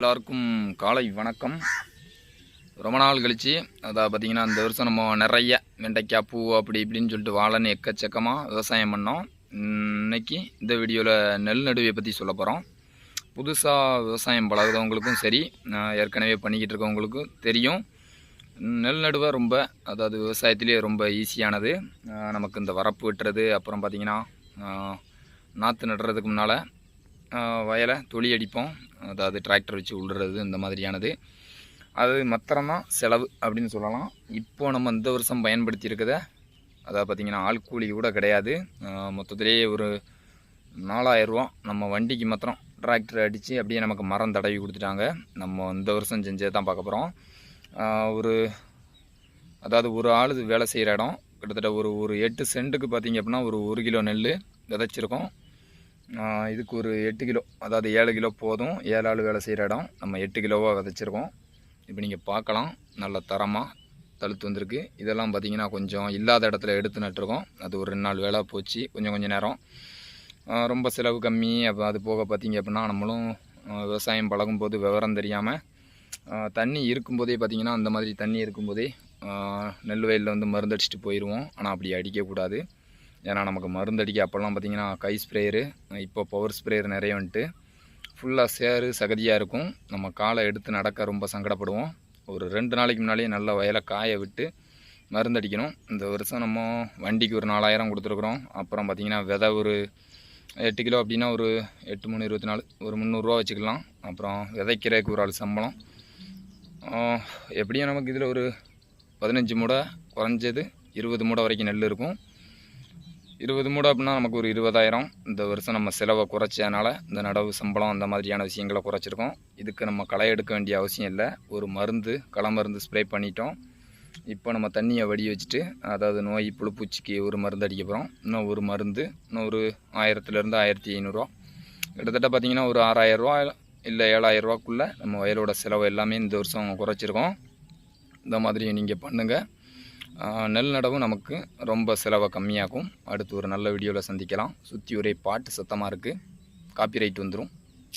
எல்லாருக்கும் காலை வணக்கம். ரொம்ப நாள் கழித்து அதாவது பார்த்திங்கன்னா இந்த வருஷம் நம்ம நிறைய வெண்டைக்காய் பூ அப்படி இப்படின்னு சொல்லிட்டு வாழைன்னு எக்கச்சக்கமாக விவசாயம் பண்ணோம். இன்றைக்கி இந்த வீடியோவில் நெல் நடுவை பற்றி சொல்ல போகிறோம் புதுசாக விவசாயம் பழகுறவங்களுக்கும் சரி ஏற்கனவே பண்ணிக்கிட்டு இருக்கவங்களுக்கும் தெரியும். நெல் நடுவை ரொம்ப அதாவது விவசாயத்துலேயே ரொம்ப ஈஸியானது. நமக்கு இந்த வரப்பு வெட்டுறது அப்புறம் பார்த்திங்கன்னா நாற்று நடுறதுக்கு முன்னால் வயலை தொழி அடிப்போம். அதாவது டிராக்டர் வச்சு உழுறது இந்த மாதிரியானது. அது மாத்திரம்தான் செலவு அப்படின்னு சொல்லலாம். இப்போது நம்ம இந்த வருஷம் பயன்படுத்தி அதாவது பார்த்திங்கன்னா ஆள் கூலி கூட கிடையாது. மொத்தத்திலேயே ஒரு நாலாயிரரூவா நம்ம வண்டிக்கு மாத்திரம் டிராக்டர் அடித்து அப்படியே நமக்கு மரம் தடவி கொடுத்துட்டாங்க. நம்ம இந்த வருஷம் செஞ்சே தான் பார்க்க போகிறோம் ஒரு அதாவது ஒரு ஆள் வேலை செய்கிற இடம் கிட்டத்தட்ட ஒரு ஒரு எட்டு சென்ட்டுக்கு பார்த்தீங்க அப்படின்னா ஒரு ஒரு கிலோ நெல் விதைச்சிருக்கோம். இதுக்கு ஒரு எட்டு கிலோ அதாவது ஏழு கிலோ போதும். ஏழு ஆள் வேலை செய்கிற இடம். நம்ம எட்டு கிலோவாக விதைச்சிருக்கோம். இப்போ நீங்கள் பார்க்கலாம். நல்ல தரமாக தழுத்து வந்திருக்கு. இதெல்லாம் பார்த்தீங்கன்னா கொஞ்சம் இல்லாத இடத்துல எடுத்து நட்டுருக்கோம். அது ஒரு ரெண்டு நாள் வேலை போச்சு. கொஞ்சம் கொஞ்சம் நேரம். ரொம்ப செலவு கம்மி. அப்போ அது போக பார்த்தீங்க அப்படின்னா நம்மளும் விவசாயம் பழகும்போது விவரம் தெரியாமல் தண்ணி இருக்கும்போதே பார்த்திங்கன்னா அந்த மாதிரி தண்ணி இருக்கும்போதே நெல் வயலில் வந்து மருந்தடிச்சிட்டு போயிடுவோம் ஆனால் அப்படி அடிக்கக்கூடாது. ஏன்னா நமக்கு மருந்து அடிக்க அப்போல்லாம் பார்த்தீங்கன்னா கை ஸ்ப்ரேயரு இப்போ பவர் ஸ்ப்ரேயர் நிறைய வந்துட்டு ஃபுல்லாக சேறு சகதியாக இருக்கும். நம்ம காலை எடுத்து நடக்க ரொம்ப சங்கடப்படுவோம். ஒரு ரெண்டு நாளைக்கு முன்னாடியே நல்ல வயலை காய விட்டு மருந்து அடிக்கணும். இந்த வருஷம் நம்ம வண்டிக்கு ஒரு நாலாயிரம் கொடுத்துருக்குறோம். அப்புறம் பார்த்திங்கன்னா விதை ஒரு எட்டு கிலோ அப்படின்னா ஒரு எட்டு மூணு இருபத்தி நாலு ஒரு முந்நூறுரூவா வச்சுக்கலாம். அப்புறம் விதைக்கிறதுக்கு ஒரு ஆள் சம்பளம். எப்படியும் நமக்கு இதில் ஒரு பதினஞ்சு மூடை குறைஞ்சது இருபது மூடை வரைக்கும் நெல் இருக்கும். இருபது மூடை அப்படின்னா நமக்கு ஒரு இருபதாயிரம். இந்த வருஷம் நம்ம செலவை குறைச்சதுனால இந்த நடவு சம்பளம் அந்த மாதிரியான விஷயங்களை குறைச்சிருக்கோம். இதுக்கு நம்ம களை எடுக்க வேண்டிய அவசியம் இல்லை. ஒரு மருந்து களை மருந்து ஸ்ப்ரே பண்ணிட்டோம். இப்போ நம்ம தண்ணியை வடி வச்சுட்டு அதாவது நோய் புழுப்பூச்சிக்கு ஒரு மருந்து அடிக்க போகிறோம் இன்னும் ஒரு மருந்து இன்னும் ஒரு ஆயிரத்துலேருந்து ஆயிரத்தி ஐநூறுரூவா கிட்டத்தட்ட பார்த்திங்கன்னா ஒரு ஆறாயிரரூவா இல்லை ஏழாயிரரூவாக்குள்ளே நம்ம வயலோட செலவு எல்லாமே இந்த வருஷம் குறைச்சிருக்கோம். இந்த மாதிரி நீங்கள் பண்ணுங்கள் நெல் நடவும் நமக்கு ரொம்ப செலவை கம்மியாகும். அடுத்து ஒரு நல்ல வீடியோவில் சந்திக்கலாம். சுற்றி ஒரே பாட்டு சத்தமாக இருக்குது காப்பிரைட் வந்துடும்